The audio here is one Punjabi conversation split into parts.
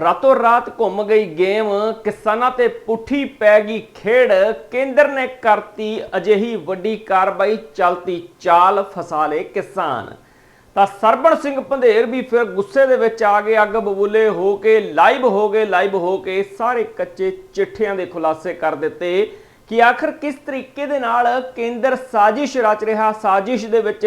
ਰਾਤੋਂ ਰਾਤ ਘੁੰਮ ਗਈ ਗੇਮ, ਕਿਸਾਨਾਂ ਤੇ ਪੁੱਠੀ ਪੈ ਗਈ ਖੇਡ। ਕੇਂਦਰ ਨੇ ਕਰਤੀ ਅਜਿਹੀ ਵੱਡੀ ਕਾਰਵਾਈ, ਚਲਤੀ ਚਾਲ ਫਸਾ ਲਏ ਕਿਸਾਨ। ਤਾਂ ਸਰਬਣ ਸਿੰਘ ਪੰਧੇਰ ਵੀ ਫਿਰ ਗੁੱਸੇ ਦੇ ਵਿੱਚ ਆ ਗਏ, ਅੱਗ ਬਬੂਲੇ ਹੋ ਕੇ, ਲਾਈਵ ਹੋ ਗਏ, ਲਾਈਵ ਹੋ ਕੇ ਸਾਰੇ ਕੱਚੇ ਚਿੱਠਿਆਂ ਦੇ ਖੁਲਾਸੇ ਕਰ ਦਿੱਤੇ ਕਿ ਆਖਰ ਕਿਸ ਤਰੀਕੇ ਦੇ ਨਾਲ ਕੇਂਦਰ ਸਾਜ਼ਿਸ਼ ਰਚ ਰਿਹਾ, ਸਾਜ਼ਿਸ਼ ਦੇ ਵਿੱਚ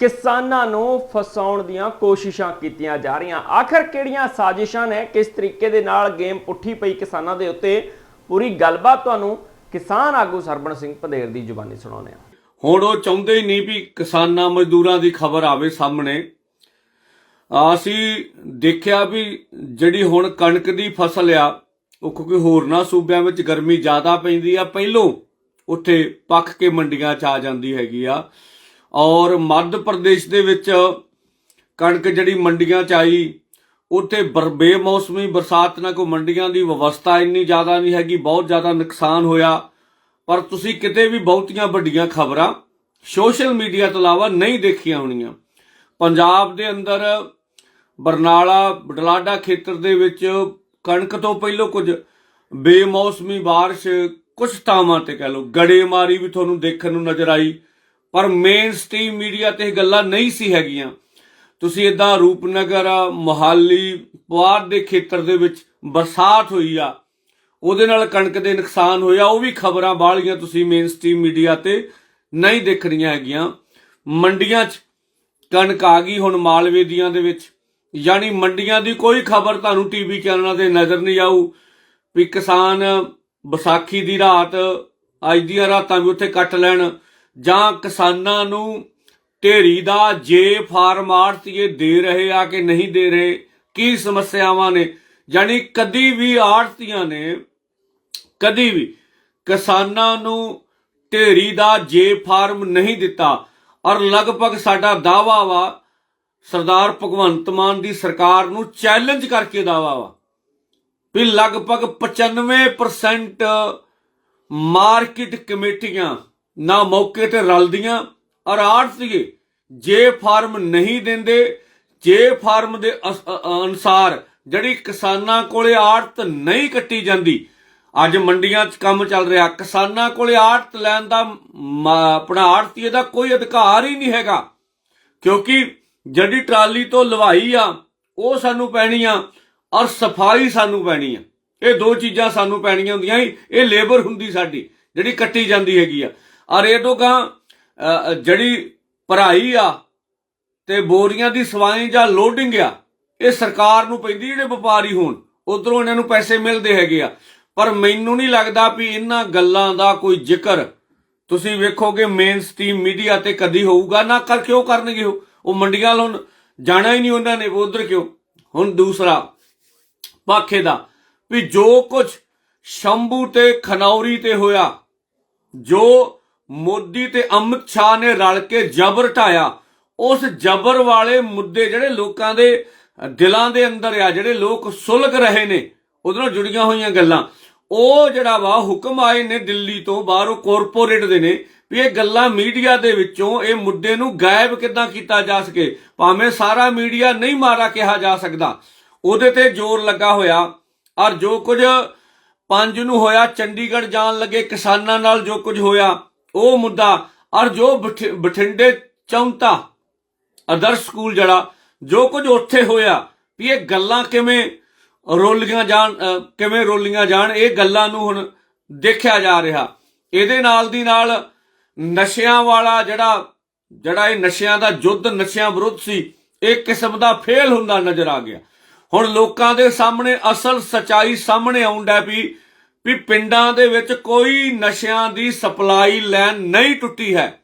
ਕਿਸਾਨਾਂ ਨੂੰ ਫਸਾਉਣ ਦੀਆਂ ਕੋਸ਼ਿਸ਼ਾਂ ਕੀਤੀਆਂ ਜਾ ਰਹੀਆਂ। ਆਖਰ ਕਿਹੜੀਆਂ ਸਾਜ਼ਿਸ਼ਾਂ ਨੇ? ਕਿਸ ਤਰੀਕੇ ਦੇ ਨਾਲ ਗੇਮ ਪੁੱਠੀ ਪਈ ਕਿਸਾਨਾਂ ਦੇ ਉੱਤੇ? ਪੂਰੀ ਗੱਲਬਾਤ ਤੁਹਾਨੂੰ ਕਿਸਾਨ ਆਗੂ ਸਰਬਣ ਸਿੰਘ ਪੰਧੇਰ ਦੀ ਜ਼ੁਬਾਨੀ ਸੁਣਾਉਂਦੇ ਹਾਂ। ਹੁਣ ਉਹ ਚਾਹੁੰਦੇ ਹੀ ਨਹੀਂ ਵੀ ਕਿਸਾਨਾਂ ਮਜ਼ਦੂਰਾਂ ਦੀ ਖਬਰ ਆਵੇ ਸਾਹਮਣੇ। ਅਸੀਂ ਦੇਖਿਆ ਵੀ ਜਿਹੜੀ ਹੁਣ ਕਣਕ ਦੀ ਫਸਲ ਆ, ਉਹ ਕਿਉਂਕਿ ਹੋਰਨਾਂ ਸੂਬਿਆਂ ਵਿੱਚ ਗਰਮੀ ਜ਼ਿਆਦਾ ਪੈਂਦੀ ਆ, ਪਹਿਲੋਂ ਉੱਥੇ ਪੱਕ ਕੇ ਮੰਡੀਆਂ 'ਚ ਆ ਜਾਂਦੀ ਹੈਗੀ ਆ। ਔਰ ਮੱਧ ਪ੍ਰਦੇਸ਼ ਦੇ ਵਿੱਚ ਕਣਕ ਜਿਹੜੀ ਮੰਡੀਆਂ 'ਚ ਆਈ, ਉੱਥੇ ਬਰ- ਬੇਮੌਸਮੀ ਬਰਸਾਤ ਨਾਲ ਕੋਈ ਮੰਡੀਆਂ ਦੀ ਵਿਵਸਥਾ ਇੰਨੀ ਜ਼ਿਆਦਾ ਨਹੀਂ ਹੈਗੀ, ਬਹੁਤ ਜ਼ਿਆਦਾ ਨੁਕਸਾਨ ਹੋਇਆ। ਪਰ ਤੁਸੀਂ ਕਿਤੇ ਵੀ ਬਹੁਤੀਆਂ ਵੱਡੀਆਂ ਖਬਰਾਂ ਸੋਸ਼ਲ ਮੀਡੀਆ ਤੋਂ ਇਲਾਵਾ ਨਹੀਂ ਦੇਖੀਆਂ ਹੋਣੀਆਂ। ਪੰਜਾਬ ਦੇ ਅੰਦਰ ਬਰਨਾਲਾ, ਬਡਲਾਡਾ ਖੇਤਰ ਦੇ ਵਿੱਚ ਕਣਕ ਤੋਂ ਪਹਿਲਾਂ ਕੁਝ ਬੇਮੌਸਮੀ ਬਾਰਿਸ਼ ਕੁਝ ਥਾਵਾਂ ਤੇ ਕਹਿ ਲਓ, ਗੜੇਮਾਰੀ ਵੀ ਤੁਹਾਨੂੰ ਦੇਖਣ ਨੂੰ ਨਜ਼ਰ ਆਈ। ਪਰ ਮੇਨ ਸਟ੍ਰੀਮ ਮੀਡੀਆ ਤੇ ਇਹ ਗੱਲਾਂ ਨਹੀਂ ਸੀ ਹੈਗੀਆਂ। ਤੁਸੀਂ ਇਦਾਂ ਰੂਪਨਗਰ, ਮੋਹਾਲੀ, ਪੁਆਧ ਦੇ ਖੇਤਰ ਦੇ ਵਿੱਚ ਬਰਸਾਤ ਹੋਈ ਆ, ਉਹਦੇ ਨਾਲ ਕਣਕ ਦੇ ਨੁਕਸਾਨ ਹੋਇਆ, ਉਹ ਵੀ ਖਬਰਾਂ ਬਾਹਲੀਆਂ ਤੁਸੀਂ ਮੇਨ ਸਟ੍ਰੀਮ ਮੀਡੀਆ ਤੇ ਨਹੀਂ ਦੇਖਣੀਆਂ ਹੈਗੀਆਂ। ਮੰਡੀਆਂ 'ਚ ਕਣਕ ਆ ਗਈ ਹੁਣ ਮਾਲਵੇ ਦੀਆਂ ਦੇ ਵਿੱਚ। ਯਾਨੀ ਮੰਡੀਆਂ ਦੀ ਕੋਈ ਖਬਰ ਤੁਹਾਨੂੰ ਟੀਵੀ ਚੈਨਲਾਂ ਤੇ ਨਜ਼ਰ ਨਹੀਂ ਆਊ। ਵੀ ਕਿਸਾਨ, ਵਿਸਾਖੀ ਦੀ ਰਾਤ, ਅੱਜ ਦੀਆਂ ਰਾਤਾਂ ਵੀ ਉੱਥੇ ਕੱਟ ਲੈਣ। ਜਾਂ ਕਿਸਾਨਾਂ ਨੂੰ ਢੇਰੀ ਦਾ ਜੇ ਫਾਰਮ ਆੜਤੀਏ ਦੇ ਰਹੇ ਆ ਕਿ ਨਹੀਂ ਦੇ ਰਹੇ? ਕੀ ਸਮੱਸਿਆਵਾਂ ਨੇ? ਯਾਨੀ ਕਦੀ ਵੀ ਆੜਤੀਆਂ ਨੇ, ਕਦੀ ਵੀ ਕਿਸਾਨਾਂ ਨੂੰ ਢੇਰੀ ਦਾ ਜੇ ਫਾਰਮ ਨਹੀਂ ਦਿੱਤਾ। ਔਰ ਲਗਭਗ ਸਾਡਾ ਦਾਵਾ ਵਾ, ਸਰਦਾਰ ਭਗਵੰਤ ਮਾਨ ਦੀ ਸਰਕਾਰ ਨੂੰ ਚੈਲੰਜ ਕਰਕੇ ਦਾਵਾ ਵਾ ਵੀ ਲਗਭਗ 95% ਮਾਰਕੀਟ ਕਮੇਟੀਆਂ ਨਾ ਮੌਕੇ ਤੇ ਰਲਦੀਆਂ। ਔਰ ਆੜਤੀਏ ਜੇ ਫਾਰਮ ਨਹੀਂ ਦਿੰਦੇ, ਜੇ ਫਾਰਮ ਦੇ ਅਸ- ਅਨੁਸਾਰ ਜਿਹੜੀ ਕਿਸਾਨਾਂ ਕੋਲੇ ਆੜਤ ਨਹੀਂ ਕੱਟੀ ਜਾਂਦੀ, ਅੱਜ ਮੰਡੀਆਂ 'ਚ ਕੰਮ ਚੱਲ ਰਿਹਾ। ਕਿਸਾਨਾਂ ਕੋਲੇ ਆੜਤ ਲੈਣ ਦਾ ਆਪਣਾ ਆੜਤੀਏ ਦਾ ਕੋਈ ਅਧਿਕਾਰ ਹੀ ਨਹੀਂ ਹੈਗਾ। ਕਿਉਂਕਿ ਜਿਹੜੀ ਟਰਾਲੀ ਤੋਂ ਲਵਾਈ ਆ, ਉਹ ਸਾਨੂੰ ਪੈਣੀ ਆ ਔਰ ਸਫ਼ਾਈ ਸਾਨੂੰ ਪੈਣੀ ਆ। ਇਹ ਦੋ ਚੀਜ਼ਾਂ ਸਾਨੂੰ ਪੈਣੀਆਂ ਹੁੰਦੀਆਂ ਸੀ। ਇਹ ਲੇਬਰ ਹੁੰਦੀ ਸਾਡੀ, ਜਿਹੜੀ ਕੱਟੀ ਜਾਂਦੀ ਹੈਗੀ ਆ। ਔਰ ਇਹ ਤੋਂ ਗਾਂ ਜਿਹੜੀ ਭਰਾਈ ਆ ਤੇ ਬੋਰੀਆਂ ਦੀ ਸਵਾਈ ਜਾਂ ਲੋਡਿੰਗ ਆ, ਇਹ ਸਰਕਾਰ ਨੂੰ ਪੈਂਦੀ ਜਿਹੜੇ ਵਪਾਰੀ ਹੋਣ, ਉਧਰੋਂ ਇਹਨਾਂ ਨੂੰ ਪੈਸੇ ਮਿਲਦੇ ਹੈਗੇ ਆ। ਪਰ ਮੈਨੂੰ ਨਹੀਂ ਲੱਗਦਾ ਵੀ ਇਹਨਾਂ ਗੱਲਾਂ ਦਾ ਕੋਈ ਜ਼ਿਕਰ। ਤੁਸੀਂ ਵੇਖੋਗੇ ਮੇਨ ਸਟ੍ਰੀਮ ਮੀਡੀਆ ਤੇ ਕਦੀ ਹੋਊਗਾ, ਨਾ ਕਰ ਕਿਉਂ ਕਰਨਗੇ ਉਹ? ਮੰਡੀਆਂ ਹੁਣ ਜਾਣਾ ਹੀ ਨਹੀਂ ਉਹਨਾਂ ਨੇ ਉਧਰ ਕਿਉਂ? ਹੁਣ ਦੂਸਰਾ ਪਾਖੇ ਦਾ, ਵੀ ਜੋ ਕੁਝ ਸ਼ੰਭੂ ਤੇ ਖਨੌਰੀ ਤੇ ਹੋਇਆ, ਜੋ ਮੋਦੀ ਤੇ ਅਮਿਤ ਸ਼ਾਹ ਨੇ ਰਲ ਕੇ ਜ਼ਬਰ ਢਾਇਆ। ਉਸ ਜ਼ਬਰ ਵਾਲੇ ਮੁੱਦੇ ਜਿਹੜੇ ਲੋਕਾਂ ਦੇ ਦਿਲਾਂ ਦੇ ਅੰਦਰ ਆ, ਜਿਹੜੇ ਲੋਕ ਸੁਲਗ ਰਹੇ ਨੇ, ਉਹਦੇ ਜੁੜੀਆਂ ਹੋਈਆਂ ਗੱਲਾਂ। ਉਹ ਜਿਹੜਾ ਵਾ, ਹੁਕਮ ਆਏ ਨੇ ਦਿੱਲੀ ਤੋਂ ਬਾਹਰੋਂ ਕਾਰਪੋਰੇਟ ਦੇ ਨੇ ਵੀ ਇਹ ਗੱਲਾਂ ਮੀਡੀਆ ਦੇ ਵਿੱਚੋਂ, ਇਹ ਮੁੱਦੇ ਨੂੰ ਗਾਇਬ ਕਿੱਦਾਂ ਕੀਤਾ ਜਾ ਸਕੇ? ਭਾਵੇਂ ਸਾਰਾ ਮੀਡੀਆ ਨਹੀਂ ਮਾਰਾ ਕਿਹਾ ਜਾ ਸਕਦਾ। ਉਹਦੇ ਤੇ ਜ਼ੋਰ ਲੱਗਾ ਹੋਇਆ। ਔਰ ਜੋ ਕੁਝ ਪੰਜ ਨੂੰ ਹੋਇਆ, ਚੰਡੀਗੜ੍ਹ ਜਾਣ ਲੱਗੇ ਕਿਸਾਨਾਂ ਨਾਲ ਜੋ ਕੁਝ ਹੋਇਆ ਉਹ ਮੁੱਦਾ ਔਰ ਜੋ ਬਠਿੰਡੇ ਚੌਂਤਾ, ਆਦਰਸ਼ ਸਕੂਲ ਜਿਹੜਾ ਜੋ ਕੁਝ ਉੱਥੇ ਹੋਇਆ, ਵੀ ਇਹ ਗੱਲਾਂ ਕਿਵੇਂ ਰੋਲੀਆਂ ਜਾਣ ਕਿਵੇਂ ਰੋਲੀਆਂ ਜਾਣ, ਇਹ ਗੱਲਾਂ ਨੂੰ ਹੁਣ ਦੇਖਿਆ ਜਾ ਰਿਹਾ। ਇਹਦੇ ਨਾਲ ਦੀ ਨਾਲ ਨਸ਼ਿਆਂ ਵਾਲਾ ਜਿਹੜਾ ਜਿਹੜਾ ਇਹ ਨਸ਼ਿਆਂ ਦਾ ਯੁੱਧ ਨਸ਼ਿਆਂ ਵਿਰੁੱਧ ਸੀ, ਇਹ ਕਿਸਮ ਦਾ ਫੇਲ ਹੁੰਦਾ ਨਜ਼ਰ ਆ ਗਿਆ। ਹੁਣ ਲੋਕਾਂ ਦੇ ਸਾਹਮਣੇ ਅਸਲ ਸਚਾਈ ਸਾਹਮਣੇ ਆਉਂਦਾ ਵੀ ਵੀ ਪਿੰਡਾਂ ਦੇ ਵਿੱਚ ਕੋਈ ਨਸ਼ਿਆਂ ਦੀ ਸਪਲਾਈ ਲਾਈਨ ਨਹੀਂ ਟੁੱਟੀ ਹੈ,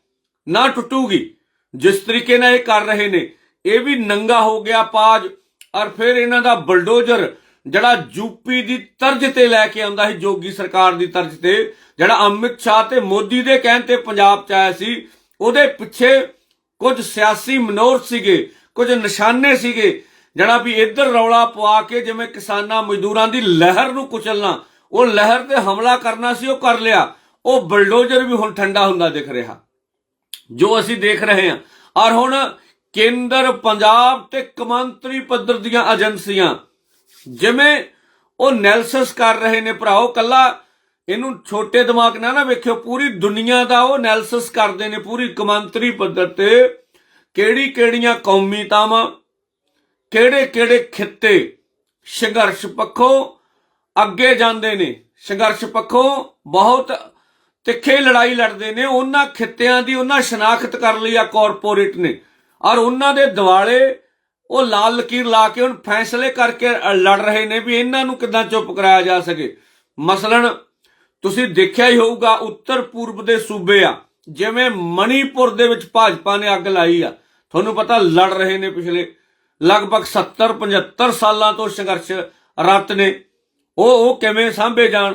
ਨਾ ਟੁੱਟੂਗੀ। ਜਿਸ ਤਰੀਕੇ ਨਾਲ ਇਹ ਕਰ ਰਹੇ ਨੇ, ਇਹ ਵੀ ਨੰਗਾ ਹੋ ਗਿਆ ਪਾਜ ਔਰ ਫਿਰ ਇਹਨਾਂ ਦਾ ਬਲਡੋਜ਼ਰ ਜਿਹੜਾ ਯੂਪੀ ਦੀ ਤਰਜ਼ ਤੇ ਲੈ ਕੇ ਆਉਂਦਾ ਸੀ, ਜੋਗੀ ਸਰਕਾਰ ਦੀ ਤਰਜ਼ ਤੇ, ਜਿਹੜਾ ਅਮਿਤ ਸ਼ਾਹ ਤੇ ਮੋਦੀ ਦੇ ਕਹਿਣ ਤੇ ਪੰਜਾਬ ਚ ਆਇਆ ਸੀ, ਉਹਦੇ ਪਿੱਛੇ ਕੁਝ ਸਿਆਸੀ ਮਨੋਰਥ ਸੀਗੇ, ਕੁਝ ਨਿਸ਼ਾਨੇ ਸੀਗੇ, ਜਿਹੜਾ ਵੀ ਇੱਧਰ ਰੌਲਾ ਪਵਾ ਕੇ ਜਿਵੇਂ ਕਿਸਾਨਾਂ ਮਜ਼ਦੂਰਾਂ ਦੀ ਲਹਿਰ ਨੂੰ ਕੁਚਲਣਾ ਉਹ ਲਹਿਰ ਤੇ ਹਮਲਾ ਕਰਨਾ ਸੀ, ਉਹ ਕਰ ਲਿਆ। ਉਹ ਬਲਡੋਜ਼ਰ ਵੀ ਹੁਣ ਠੰਡਾ ਹੁੰਦਾ ਦਿਖ ਰਿਹਾ। ਜੋ ਅਸੀਂ ਦੇਖ ਰਹੇ ਹਾਂ, ਔਰ ਹੁਣ ਕੇਂਦਰ ਪੰਜਾਬ ਤੇ ਕਮਾਂਤਰੀ ਪੱਧਰ ਦੀਆਂ ਏਜੰਸੀਆਂ, ਜਿਵੇਂ ਉਹ ਨੈਲਸਿਸ ਕਰ ਰਹੇ ਨੇ ਭਰਾਓ ਕੱਲਾ ਇਹਨੂੰ ਛੋਟੇ ਦਿਮਾਗ ਨਾਲ ਨਾ ਵੇਖਿਓ, ਪੂਰੀ ਦੁਨੀਆ ਦਾ ਉਹ ਨੈਲਸਿਸ ਕਰਦੇ ਨੇ, ਪੂਰੀ ਕਮਾਂਤਰੀ ਪੱਧਰ ਤੇ। ਕਿਹੜੀ ਕਿਹੜੀਆਂ ਕੌਮੀਤਾਵਾਂ ਕਿਹੜੇ ਕਿਹੜੇ ਖਿੱਤੇ ਸੰਘਰਸ਼ ਪੱਖੋਂ ਅੱਗੇ ਜਾਂਦੇ ਨੇ, ਸੰਘਰਸ਼ ਪੱਖੋਂ ਬਹੁਤ ਤਿੱਖੇ ਲੜਾਈ ਲੜਦੇ ਨੇ, ਉਹਨਾਂ ਖਿੱਤਿਆਂ ਦੀ ਉਹਨਾਂ ਸ਼ਨਾਖਤ ਕਰ ਲਈ ਆ ਕਾਰਪੋਰੇਟ ਨੇ। ਔਰ ਉਹਨਾਂ ਦੇ ਦਿਵਾਲੇ ਉਹ ਲਾਲ ਲਕੀਰ ਲਾ ਕੇ ਹੁਣ ਫੈਸਲੇ ਕਰਕੇ ਲੜ ਰਹੇ ਨੇ ਵੀ ਇਹਨਾਂ ਨੂੰ ਕਿੱਦਾਂ ਚੁੱਪ ਕਰਾਇਆ ਜਾ ਸਕੇ। ਮਸਲਨ ਤੁਸੀਂ ਦੇਖਿਆ ਹੀ ਹੋਊਗਾ, ਉੱਤਰ ਪੂਰਬ ਦੇ ਸੂਬੇ ਆ, ਜਿਵੇਂ ਮਣੀਪੁਰ ਦੇ ਵਿੱਚ ਭਾਜਪਾ ਨੇ ਅੱਗ ਲਾਈ ਆ। ਤੁਹਾਨੂੰ ਪਤਾ ਲੜ ਰਹੇ ਨੇ ਪਿਛਲੇ ਲਗਭਗ 70 75 ਸਾਲਾਂ ਤੋਂ ਸੰਘਰਸ਼ ਰਤ ਨੇ। ਉਹ ਉਹ ਕਿਵੇਂ ਸਾਂਭੇ ਜਾਣ?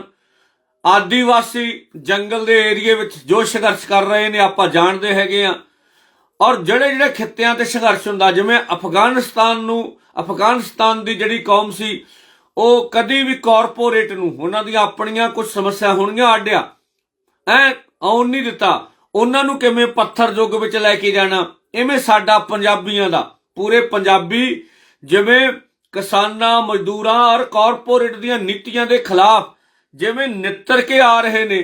ਆਦੀਵਾਸੀ ਜੰਗਲ ਦੇ ਏਰੀਏ ਵਿੱਚ ਜੋ ਸੰਘਰਸ਼ ਕਰ ਰਹੇ ਨੇ, ਆਪਾਂ ਜਾਣਦੇ ਹੈਗੇ ਆ। ਔਰ ਜਿਹੜੇ ਜਿਹੜੇ ਖਿੱਤਿਆਂ ਤੇ ਸੰਘਰਸ਼ ਹੁੰਦਾ, ਜਿਵੇਂ ਅਫਗਾਨਿਸਤਾਨ ਨੂੰ, ਅਫਗਾਨਿਸਤਾਨ ਦੀ ਜਿਹੜੀ ਕੌਮ ਸੀ, ਉਹ ਕਦੀ ਵੀ ਕਾਰਪੋਰੇਟ ਨੂੰ, ਉਹਨਾਂ ਦੀਆਂ ਆਪਣੀਆਂ ਕੁਝ ਸਮੱਸਿਆ ਹੋਣਗੀਆਂ, ਆਡਿਆ। ਐ ਆਉਣ ਨਹੀਂ ਦਿੱਤਾ। ਉਹਨਾਂ ਨੂੰ ਕਿਵੇਂ ਪੱਥਰ ਯੁੱਗ ਵਿੱਚ ਲੈ ਕੇ ਜਾਣਾ? ਐਵੇਂ ਸਾਡਾ ਪੰਜਾਬੀਆਂ ਦਾ, ਪੂਰੇ ਪੰਜਾਬੀ, ਜਿਵੇਂ ਕਿਸਾਨਾਂ, ਮਜ਼ਦੂਰਾਂ ਔਰ ਕਾਰਪੋਰੇਟ ਦੀਆਂ ਨੀਤੀਆਂ ਦੇ ਖਿਲਾਫ ਜਿਵੇਂ ਨਿੱਤਰ ਕੇ ਆ ਰਹੇ ਨੇ,